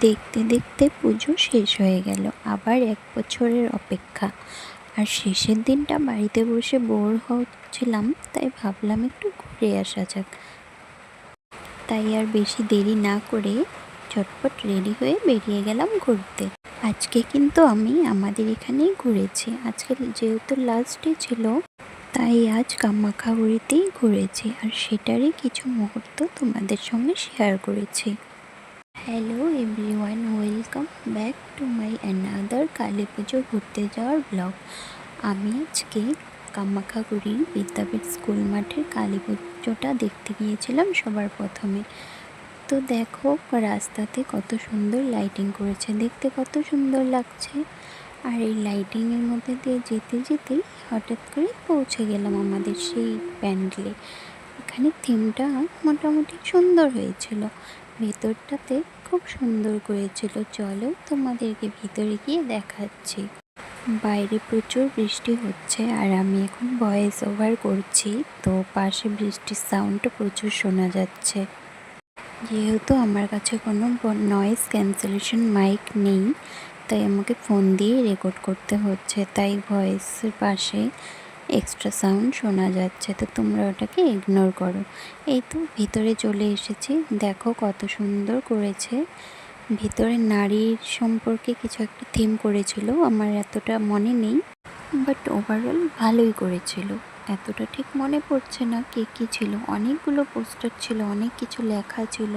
দেখতে দেখতে পুজো শেষ হয়ে গেল। আবার এক বছরের অপেক্ষা। আর শেষের দিনটা বাড়িতে বসে বোর হচ্ছিলাম, তাই ভাবলাম একটু ঘুরে আসা যাক। তাই আর বেশি দেরি না করে ঝটপট রেডি হয়ে বেরিয়ে গেলাম ঘুরতে। আজকে কিন্তু আমি আমাদের এখানেই ঘুরেছি। আজকে যেহেতু লাস্ট ডে ছিল, তাই আজ কামাখাগুড়িতেই ঘুরেছি। আর সেটারই কিছু মুহূর্ত তোমাদের সঙ্গে শেয়ার করেছি। Hello everyone welcome back to my another Kali Puja ঘুরতে যাওয়ার ব্লগ আমি আজকে কামাখাগুড়ির বিদ্যাপীঠ স্কুল মাঠের কালী পুজোটা দেখতে গিয়েছিলাম সবার প্রথমে। তো দেখো রাস্তাতে কত সুন্দর লাইটিং করেছে, দেখতে কত সুন্দর লাগছে। আর এই লাইটিংয়ের মধ্যে দিয়ে যেতে যেতেই হঠাৎ করে পৌঁছে গেলাম আমাদের সেই প্যান্ডেলে। এখানে থিমটা মোটামুটি সুন্দর হয়েছিল। ভেতরটাতে খুব সুন্দর করেছিল। চলো তোমাদেরকে ভিতরে গিয়ে দেখাচ্ছি। বাইরে প্রচুর বৃষ্টি হচ্ছে আর আমি এখন ভয়েস ওভার করছি। তো পাশে বৃষ্টির সাউন্ডটা প্রচুর শোনা যাচ্ছে। যেহেতু আমার কাছে কোনো নয়েজ ক্যান্সেলেশন মাইক নেই, তাই আমাকে ফোন দিয়ে রেকর্ড করতে হচ্ছে। তাই ভয়েসের পাশে এক্সট্রা সাউন্ড শোনা যাচ্ছে, তো তোমরা ওটাকে ইগনোর করো। এই তো ভিতরে চলে এসেছি। দেখো কত সুন্দর করেছে। ভিতরে নারীর সম্পর্কে কিছু একটা থিম করেছিল, আমার এতটা মনে নেই। বাট ওভারঅল ভালোই করেছিল। এতটা ঠিক মনে পড়ছে না কে কী ছিল। অনেকগুলো পোস্টার ছিল, অনেক কিছু লেখা ছিল।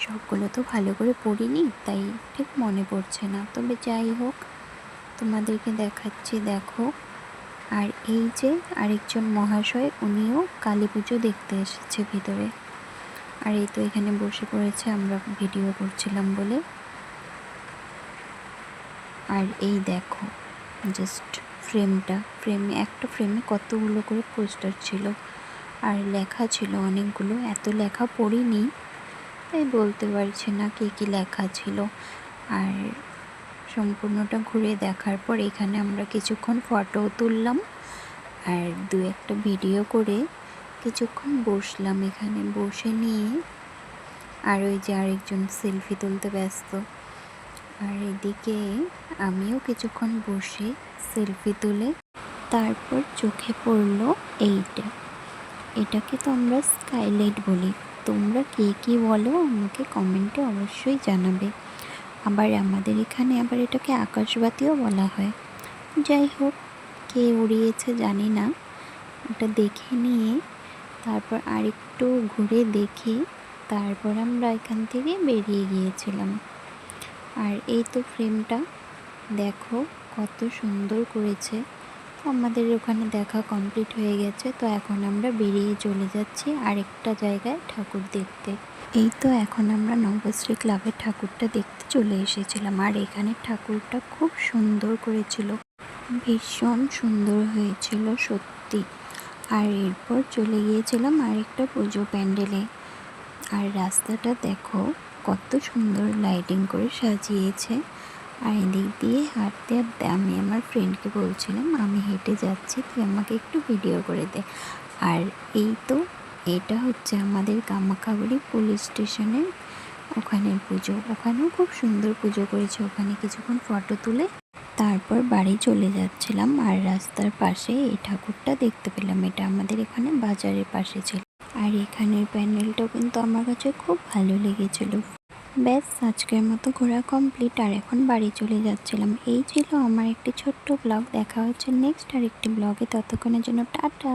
সবগুলো তো ভালো করে পড়িনি, তাই ঠিক মনে পড়ছে না। তবে যাই হোক, তোমাদেরকে দেখাচ্ছি, দেখো। আর এই যে আরেকজন মহাশয়, উনিও কালী পুজো দেখতে এসেছে ভিতরে। আর এই তো এখানে বসে পড়েছে, আমরা ভিডিও করছিলাম বলে। আর এই দেখো জাস্ট ফ্রেমটা ফ্রেমে একটা ফ্রেমে কতগুলো করে পোস্টার ছিল। আর লেখা ছিল অনেকগুলো, এত লেখা পড়িনি, তাই বলতে পারছি না কী কী লেখা ছিল। আর সম্পূর্ণটা ঘুরে দেখার পর এখানে আমরা কিছুক্ষণ ফটো তুললাম। আর দু একটা ভিডিও করে কিছুক্ষণ বসলাম এখানে বসে নিয়ে। আর ওই যে আরেকজন সেলফি তুলতে ব্যস্ত। আর এদিকে আমিও কিছুক্ষণ বসে সেলফি তুলে তারপর চোখে পড়ল এইটা। এটাকে তো আমরা স্কাইলাইট বলি। তোমরা কে কী বলো আমাকে কমেন্টে অবশ্যই জানাবে। আবার আমাদের এখানে আবার এটাকে আকাশবাতিও বলা হয়। যাই হোক, কে উড়িয়েছে জানি না। ওটা দেখে নিয়ে তারপর আরেকটু ঘুরে দেখে। তারপর আমরা এখান থেকে বেরিয়ে গিয়েছিলাম। আর এই তো ফ্রেমটা। দেখো কত সুন্দর করেছে। আমাদের ওখানে দেখা কমপ্লিট হয়ে গেছে। তো এখন আমরা বেরিয়ে চলে যাচ্ছি আরেকটা জায়গায় ঠাকুর দেখতে। এই তো এখন আমরা নবশ্রী ক্লাবের ঠাকুরটা দেখতে চলে এসেছিলাম। আর এখানে ঠাকুরটা খুব সুন্দর করেছিল। ভীষণ সুন্দর হয়েছিল, সত্যি। আর এরপর চলে গিয়েছিলাম আরেকটা পুজো প্যান্ডেলে। আর রাস্তাটা দেখো, কত সুন্দর লাইটিং করে সাজিয়েছে। আর এদিক দিয়ে হাঁটতে হাঁটতে আমি আমার ফ্রেন্ডকে বলছিলাম, আমি হেঁটে যাচ্ছি, তুই আমাকে একটু ভিডিও করে দে। আর এই তো এটা হচ্ছে আমাদের কামাখাগুড়ি পুলিশ স্টেশনের ওখানের পুজো। ওখানেও খুব সুন্দর পুজো করেছে। ওখানে কিছুক্ষণ ফটো তুলে তারপর বাড়ি চলে যাচ্ছিলাম আর রাস্তার পাশে এই ঠাকুরটা দেখতে পেলাম। এটা আমাদের এখানে বাজারের পাশে ছিল। আর এখানের প্যান্ডেলটাও কিন্তু আমার কাছে খুব ভালো লেগেছিল। ব্যাস, আজকের মতো ঘোরা কমপ্লিট। আর এখন বাড়ি চলে যাচ্ছিলাম। এই ছিল আমার একটি ছোট্ট ব্লগ। দেখা হচ্ছে নেক্সট আর একটি ব্লগে। ততক্ষণের জন্য টাটা।